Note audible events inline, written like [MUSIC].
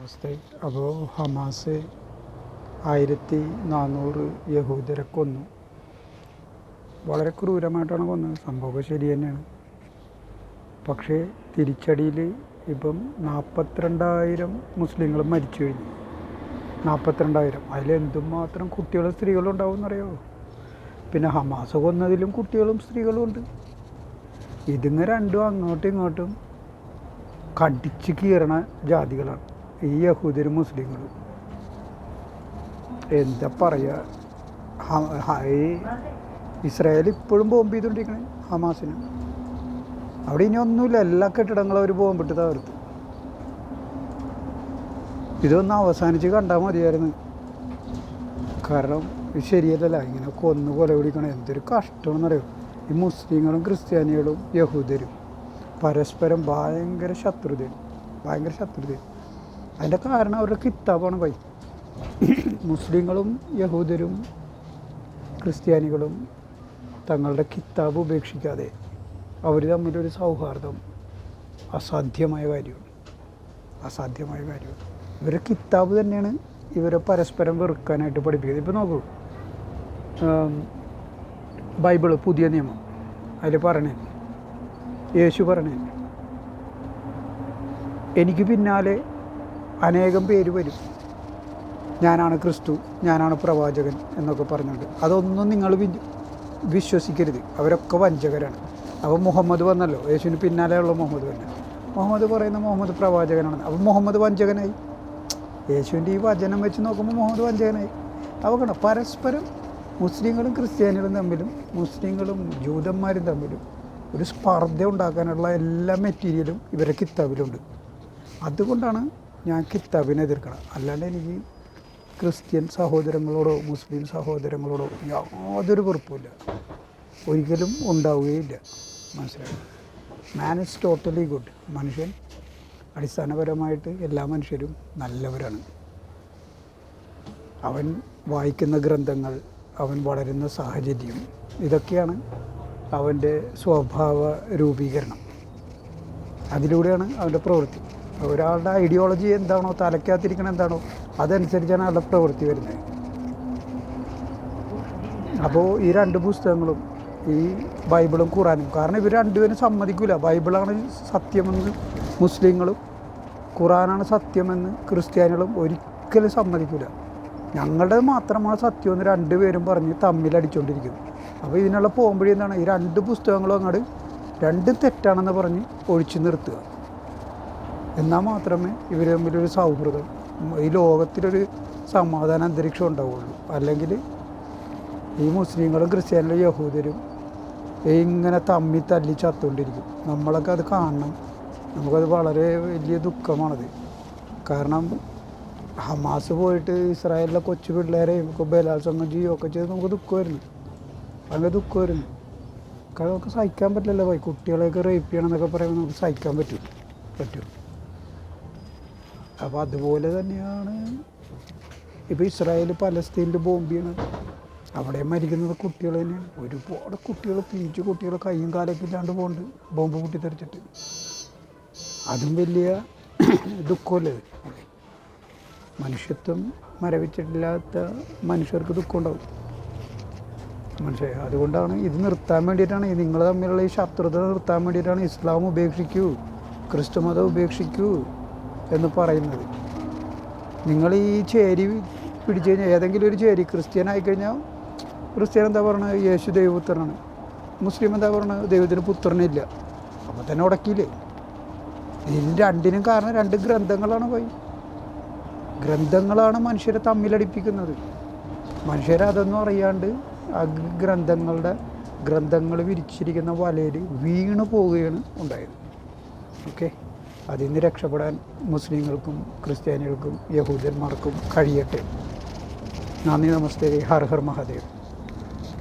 നമസ്തേ. അപ്പോൾ ഹമാസ് ആയിരത്തി നാനൂറ് യഹൂദരെ കൊന്നു. വളരെ ക്രൂരമായിട്ടാണ് കൊന്നത്. സംഭവം ശരി തന്നെയാണ്. പക്ഷേ തിരിച്ചടിയിൽ ഇപ്പം നാൽപ്പത്തിരണ്ടായിരം മുസ്ലിങ്ങൾ മരിച്ചു കഴിഞ്ഞു. നാൽപ്പത്തിരണ്ടായിരം അതിൽ എന്തുമാത്രം കുട്ടികളും സ്ത്രീകളും ഉണ്ടാവും എന്നറിയോ പിന്നെ ഹമാസ് കൊന്നതിലും കുട്ടികളും സ്ത്രീകളും ഉണ്ട്. ഇതിങ്ങ് രണ്ടും അങ്ങോട്ടും ഇങ്ങോട്ടും കടിച്ച് കീറണ ജാതികളാണ്. ഈ യഹൂദരും മുസ്ലിങ്ങളും എന്താ പറയുക ഇസ്രായേൽ ഇപ്പോഴും ബോംബ് ചെയ്തുകൊണ്ടിരിക്കണേ ഹമാസിന്. അവിടെ ഇനി ഒന്നുമില്ല എല്ലാ കെട്ടിടങ്ങളും അവർ ബോംബിട്ട് തകർത്തു. ഇതൊന്ന് അവസാനിച്ച് കണ്ടാൽ മതിയായിരുന്നു. കാരണം ഇത് ശരിയല്ലല്ല ഇങ്ങനെ കൊന്നു കൊല പിടിക്കണം എന്തൊരു കഷ്ടമാണെന്നറിയോ? ഈ മുസ്ലിങ്ങളും ക്രിസ്ത്യാനികളും യഹൂദരും പരസ്പരം ഭയങ്കര ശത്രുതയാണ്. ഭയങ്കര ശത്രുതയാണ്. അതിന്റെ കാരണം അവരുടെ കിത്താബാണ് പോയി. മുസ്ലിങ്ങളും യഹൂദരും ക്രിസ്ത്യാനികളും തങ്ങളുടെ കിത്താബ് ഉപേക്ഷിക്കാതെ അവർ തമ്മിലൊരു സൗഹാർദ്ദം അസാധ്യമായ കാര്യമാണ്. അസാധ്യമായ കാര്യമാണ്. ഇവരുടെ കിത്താബ് തന്നെയാണ് ഇവരെ പരസ്പരം വെറുക്കാനായിട്ട് പഠിപ്പിക്കുന്നത്. ഇപ്പോൾ നോക്കൂ ബൈബിൾ പുതിയ നിയമം. അതിൽ പറഞ്ഞേ യേശു പറഞ്ഞേ എനിക്ക് പിന്നാലെ അനേകം പേര് വരും. ഞാനാണ് ക്രിസ്തു ഞാനാണ് പ്രവാചകൻ എന്നൊക്കെ പറഞ്ഞുകൊണ്ട്. അതൊന്നും നിങ്ങൾ വിശ്വസിക്കരുത്. അവരൊക്കെ വഞ്ചകരാണ്. അപ്പോൾ മുഹമ്മദ് വന്നല്ലോ. യേശുവിന് പിന്നാലെയുള്ള മുഹമ്മദ് തന്നെ മുഹമ്മദ് പറയുന്ന മുഹമ്മദ് പ്രവാചകനാണ് അപ്പോൾ മുഹമ്മദ് വഞ്ചകനായി. യേശുവിന്റെ ഈ വചനം വെച്ച് നോക്കുമ്പോൾ മുഹമ്മദ് വഞ്ചകനായി. കണ്ടോ? പരസ്പരം മുസ്ലിങ്ങളും ക്രിസ്ത്യാനികളും തമ്മിലും മുസ്ലിങ്ങളും ജൂതന്മാരും തമ്മിലും ഒരു സ്പർദ്ധ ഉണ്ടാക്കാനുള്ള എല്ലാ മെറ്റീരിയലും ഇവരെ കിത്താബിലുണ്ട് അതുകൊണ്ടാണ് ഞാൻ കിതാബിനെ എതിർക്കണം. അല്ലാണ്ട് എനിക്ക് ക്രിസ്ത്യൻ സഹോദരങ്ങളോടോ മുസ്ലിം സഹോദരങ്ങളോടോ യാതൊരു കുറപ്പുമില്ല. ഒരിക്കലും ഉണ്ടാവുകയില്ല. മനസ്സിലായി? മാൻ ഇസ് ടോട്ടലി ഗുഡ് മനുഷ്യൻ അടിസ്ഥാനപരമായിട്ട് എല്ലാ മനുഷ്യരും നല്ലവരാണ്. അവൻ വായിക്കുന്ന ഗ്രന്ഥങ്ങൾ അവൻ വളരുന്ന സാഹചര്യം ഇതൊക്കെയാണ് അവന്റെ സ്വഭാവ രൂപീകരണം അതിലൂടെയാണ് അവന്റെ പ്രവൃത്തി. ഒരാളുടെ ഐഡിയോളജി എന്താണോ തലക്കകത്തിരിക്കണ എന്താണോ അതനുസരിച്ചാണ് അയാളുടെ പ്രവൃത്തി വരുന്നത്. അപ്പോൾ ഈ രണ്ട് പുസ്തകങ്ങളും ഈ ബൈബിളും ഖുറാനും കാരണം ഇവർ രണ്ടുപേരും സമ്മതിക്കില്ല ബൈബിളാണ് സത്യമെന്ന് മുസ്ലിങ്ങളും ഖുറാനാണ് സത്യമെന്ന് ക്രിസ്ത്യാനികളും ഒരിക്കലും സമ്മതിക്കില്ല ഞങ്ങളുടെ മാത്രമാണ് സത്യമെന്ന് രണ്ടുപേരും പറഞ്ഞ് തമ്മിലടിച്ചുകൊണ്ടിരിക്കുന്നു അപ്പോൾ ഇതിനുള്ള പോകുമ്പോഴേ എന്താണ്? ഈ രണ്ട് പുസ്തകങ്ങളും അങ്ങോട്ട് രണ്ടും തെറ്റാണെന്ന് പറഞ്ഞ് ഒഴിച്ചു നിർത്തുക. എന്നാൽ മാത്രമേ ഇവർ തമ്മിലൊരു സൗഹൃദം ഈ ലോകത്തിലൊരു സമാധാന അന്തരീക്ഷം ഉണ്ടാവുള്ളൂ അല്ലെങ്കിൽ ഈ മുസ്ലിങ്ങളും ക്രിസ്ത്യാനികളും യഹൂദരും ഇങ്ങനെ തമ്മി തല്ലി ചത്തുകൊണ്ടിരിക്കും. നമ്മളൊക്കെ അത് കാണണം. നമുക്കത് വളരെ വലിയ ദുഃഖമാണത്. കാരണം ഹമാസ് പോയിട്ട് ഇസ്രായേലിലെ കൊച്ചു പിള്ളേരെയും ഒക്കെ ബലാത്സംഗം ചെയ്യുകയൊക്കെ ചെയ്ത് നമുക്ക് ദുഃഖമായിരുന്നു. ഭയങ്കര ദുഃഖമായിരുന്നു. കാരണം നമുക്ക് സഹിക്കാൻ പറ്റില്ലല്ലോ. കുട്ടികളെയൊക്കെ റേപ്പ് ചെയ്യണം എന്നൊക്കെ പറയുമ്പോൾ നമുക്ക് സഹിക്കാൻ പറ്റും. പറ്റും. അപ്പോൾ അതുപോലെ തന്നെയാണ്. ഇപ്പോൾ ഇസ്രായേൽ പലസ്തീനിൽ ബോംബിയാണ്. അവിടെ മരിക്കുന്നത് കുട്ടികൾ തന്നെയാണ്. ഒരുപാട് കുട്ടികൾ പിഞ്ചു കുട്ടികൾ കൈയും കാലൊക്കെ ഇല്ലാണ്ട് പോകുന്നുണ്ട് ബോംബ് പൊട്ടിത്തെറിച്ചിട്ട്. അതും വലിയ [CLEARS THROAT] ദുഃഖമല്ലേ മനുഷ്യത്വം മരവിച്ചിട്ടില്ലാത്ത മനുഷ്യർക്ക് ദുഃഖം ഉണ്ടാവും മനുഷ്യ അതുകൊണ്ടാണ് ഇത് നിർത്താൻ വേണ്ടിയിട്ടാണ്. നിങ്ങൾ തമ്മിലുള്ള ഈ ശത്രുത നിർത്താൻ വേണ്ടിയിട്ടാണ് ഇസ്ലാം ഉപേക്ഷിക്കൂ. ക്രിസ്തു മതം ഉപേക്ഷിക്കൂ. എന്ന് പറയുന്നത്. നിങ്ങൾ ഈ ചേരി പിടിച്ചു കഴിഞ്ഞാൽ ഏതെങ്കിലും ഒരു ചേരി ക്രിസ്ത്യൻ ആയിക്കഴിഞ്ഞാൽ ക്രിസ്ത്യൻ എന്താ പറയുന്നത് യേശു ദൈവപുത്രനാണ്. മുസ്ലിം എന്താ പറയുന്നത് ദൈവത്തിന് പുത്രനില്ല. അപ്പോൾ തന്നെ ഉടക്കിയില്ലേ? ഇതിന് രണ്ടിനും കാരണം രണ്ട് ഗ്രന്ഥങ്ങളാണ് പോയി. ഗ്രന്ഥങ്ങളാണ് മനുഷ്യരെ തമ്മിലടിപ്പിക്കുന്നത്. മനുഷ്യരെ അതൊന്നും അറിയാണ്ട് ആ ഗ്രന്ഥങ്ങളുടെ ഗ്രന്ഥങ്ങൾ വിരിച്ചിരിക്കുന്ന വലയിൽ വീണു പോവുകയാണ് ഉണ്ടായത്. ഓക്കെ? അതിൽ നിന്ന് രക്ഷപ്പെടാൻ മുസ്ലിങ്ങൾക്കും ക്രിസ്ത്യാനികൾക്കും യഹൂദന്മാർക്കും കഴിയട്ടെ. നന്ദി നമസ്തേ. ഹർ ഹർ മഹാദേവ്.